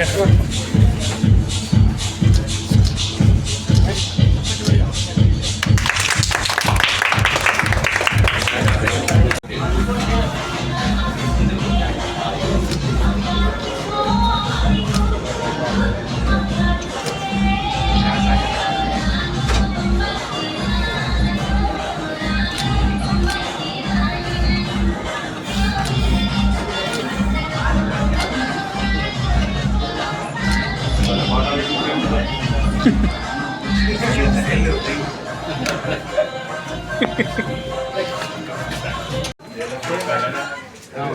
Дякую.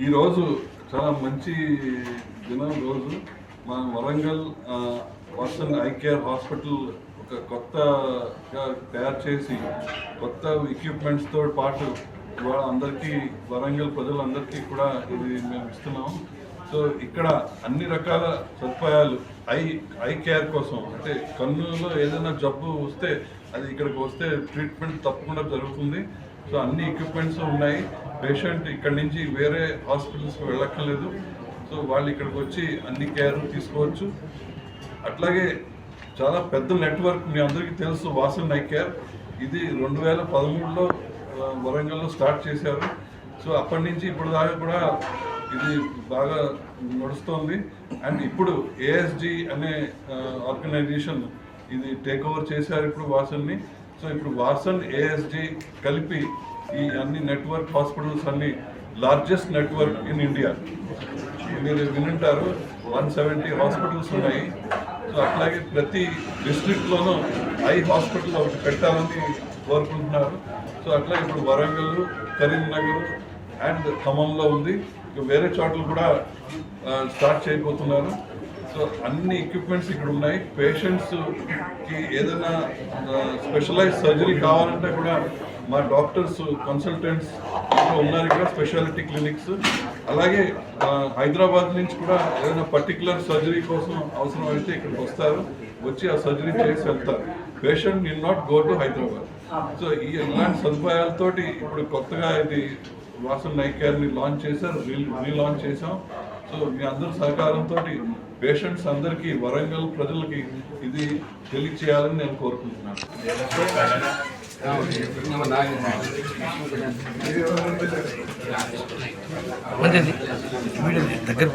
ఈరోజు చాలా మంచి దినం రోజు. మనం వరంగల్ ఆ, ఐ కేర్ హాస్పిటల్ ఒక కొత్తగా తయారు చేసి కొత్త ఎక్విప్మెంట్స్తో పాటు ఇవాళ అందరికీ వరంగల్ ప్రజలందరికీ కూడా ఇది మేము ఇస్తున్నాం. సో ఇక్కడ అన్ని రకాల సదుపాయాలు ఐ ఐ కేర్ కోసం అంటే కన్నులో ఏదైనా జబ్బు వస్తే అది ఇక్కడికి వస్తే ట్రీట్మెంట్ తప్పకుండా జరుగుతుంది. సో అన్ని ఎక్విప్మెంట్స్ ఉన్నాయి. పేషెంట్ ఇక్కడి నుంచి వేరే హాస్పిటల్స్కి వెళ్ళక్కర్లేదు. సో వాళ్ళు ఇక్కడికి వచ్చి అన్ని కేర్ తీసుకోవచ్చు. అట్లాగే చాలా పెద్ద నెట్వర్క్ మీ అందరికీ తెలుసు వాసన్ ఐ కేర్. ఇది రెండు వేల పదమూడులో వరంగల్లో స్టార్ట్ చేశారు. సో అప్పటి నుంచి ఇప్పుడు దాకా కూడా ఇది బాగా నడుస్తోంది. అండ్ ఇప్పుడు ఏఎస్జి అనే ఆర్గనైజేషన్ ఇది టేక్ ఓవర్ చేశారు ఇప్పుడు వాసన్ని. సో ఇప్పుడు వాసన్ ఏఎస్జి కలిపి ఈ అన్ని నెట్వర్క్ హాస్పిటల్స్ అన్ని లార్జెస్ట్ నెట్వర్క్ ఇన్ ఇండియా మీరు వినుంటారు వన్ సెవెంటీ హాస్పిటల్స్ ఉన్నాయి. సో అట్లాగే ప్రతి డిస్ట్రిక్ట్లోనూ ఐ హాస్పిటల్ ఒకటి పెట్టాలని కోరుకుంటున్నారు. సో అట్లా ఇప్పుడు వరంగల్ కరీంనగర్ అండ్ ఖమ్మంలో ఉంది. ఇక వేరే చోట్ల కూడా స్టార్ట్ చేయబోతున్నారు. సో అన్ని ఎక్విప్మెంట్స్ ఇక్కడ ఉన్నాయి. పేషెంట్స్కి ఏదైనా స్పెషలైజ్ సర్జరీ కావాలంటే కూడా మా డాక్టర్స్ కన్సల్టెంట్స్ ఇక్కడ ఉన్నారు ఇక్కడ స్పెషాలిటీ క్లినిక్స్ అలాగే హైదరాబాద్ నుంచి కూడా ఏదైనా పర్టికులర్ సర్జరీ కోసం అవసరం అయితే ఇక్కడికి వస్తారు. వచ్చి ఆ సర్జరీ చేసి వెళ్తారు. Patient will not go to Hyderabad. So ఈ ఇలాంటి సదుపాయాలతోటి ఇప్పుడు కొత్తగా ఇది వాసన్ నైక్ కేర్ని లాంచ్ చేశారు. రీ రీలాంచ్ చేసాం సో మీ అందరి సహకారంతో పేషెంట్స్ అందరికీ వరంగల్ ప్రజలకి ఇది తెలియచేయాలని నేను కోరుకుంటున్నాను. దగ్గర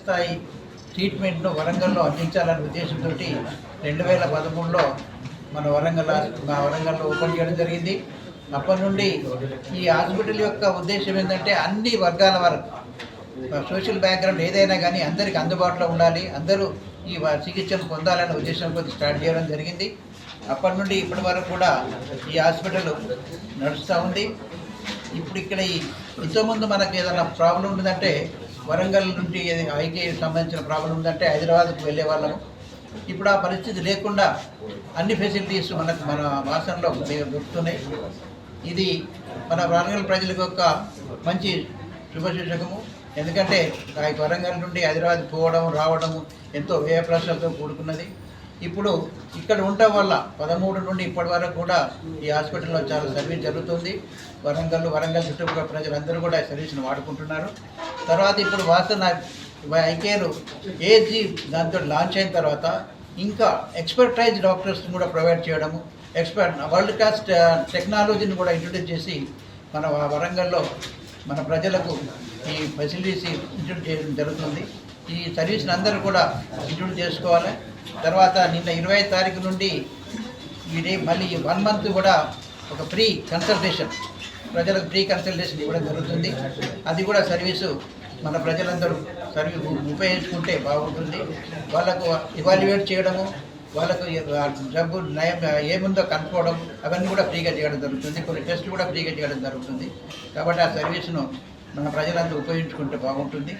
స్థాయి ట్రీట్మెంట్ను వరంగల్లో అందించాలనే ఉద్దేశంతో రెండు వేల పదమూడులో మన వరంగల్ మా వరంగల్లో ఓపెన్ చేయడం జరిగింది. అప్పటి నుండి ఈ హాస్పిటల్ యొక్క ఉద్దేశం ఏంటంటే అన్ని వర్గాల వరకు సోషల్ బ్యాక్గ్రౌండ్ ఏదైనా కానీ అందరికి అందుబాటులో ఉండాలి. అందరూ ఈ చికిత్సను పొందాలనే ఉద్దేశంతో స్టార్ట్ చేయడం జరిగింది. అప్పటి నుండి ఇప్పటి వరకు కూడా ఈ హాస్పిటల్ నడుస్తూ ఉంది. ఇప్పుడు ఇక్కడ ఈ ఇంతకుముందు మనకు ఏదైనా ప్రాబ్లం ఉందంటే వరంగల్ నుండి ఐటీ సంబంధించిన ప్రాబ్లం ఉందంటే హైదరాబాద్కు వెళ్ళే వాళ్ళము. ఇప్పుడు ఆ పరిస్థితి లేకుండా అన్ని ఫెసిలిటీస్ మనకు మన వాసనలో దొరుకుతున్నాయి. ఇది మన వరంగల్ ప్రజలకు ఒక మంచి శుభసూచకము ఎందుకంటే ఆ వరంగల్ నుండి హైదరాబాద్ పోవడం రావడం ఎంతో వ్యయ ప్రశ్నలతో కూడుకున్నది. ఇప్పుడు ఇక్కడ ఉండటం వల్ల పదమూడు నుండి ఇప్పటి వరకు కూడా ఈ హాస్పిటల్లో చాలా సర్వీస్ జరుగుతుంది. వరంగల్ వరంగల్ చుట్టుపక్కల ప్రజలందరూ కూడా ఈ సర్వీస్ని వాడుకుంటున్నారు. తర్వాత ఇప్పుడు వాసన ఐకేరు ఏజీ దాంతో లాంచ్ అయిన తర్వాత ఇంకా ఎక్స్పర్టైజ్ డాక్టర్స్ని కూడా ప్రొవైడ్ చేయడము ఎక్స్పర్ట్ వరల్డ్ క్లాస్ టెక్నాలజీని కూడా ఇంట్రొడ్యూస్ చేసి మన వరంగల్లో మన ప్రజలకు ఈ ఫెసిలిటీస్ ఇంట్రడ్యూస్ చేయడం జరుగుతుంది. ఈ సర్వీస్ని అందరూ కూడా ఇంట్రడ్యూస్ చేసుకోవాలి. తర్వాత నిన్న ఇరవై తారీఖు నుండి ఇది మళ్ళీ వన్ మంత్ కూడా ఒక ఫ్రీ కన్సల్టేషన్ ప్రజలకు ఫ్రీ కన్సల్టేషన్ ఇవ్వడం జరుగుతుంది. అది కూడా సర్వీసు మన ప్రజలందరూ సర్వీస్ ఉపయోగించుకుంటే బాగుంటుంది. వాళ్ళకు ఇవాల్యుయేట్ చేయడము వాళ్ళకు ఆ జబ్బు నయం ఏముందో కనుక్కోవడం అవన్నీ కూడా ఫ్రీగా చేయడం జరుగుతుంది. కొన్ని టెస్టులు కూడా ఫ్రీగా చేయడం జరుగుతుంది. కాబట్టి ఆ సర్వీస్ను మన ప్రజలందరూ ఉపయోగించుకుంటే బాగుంటుంది.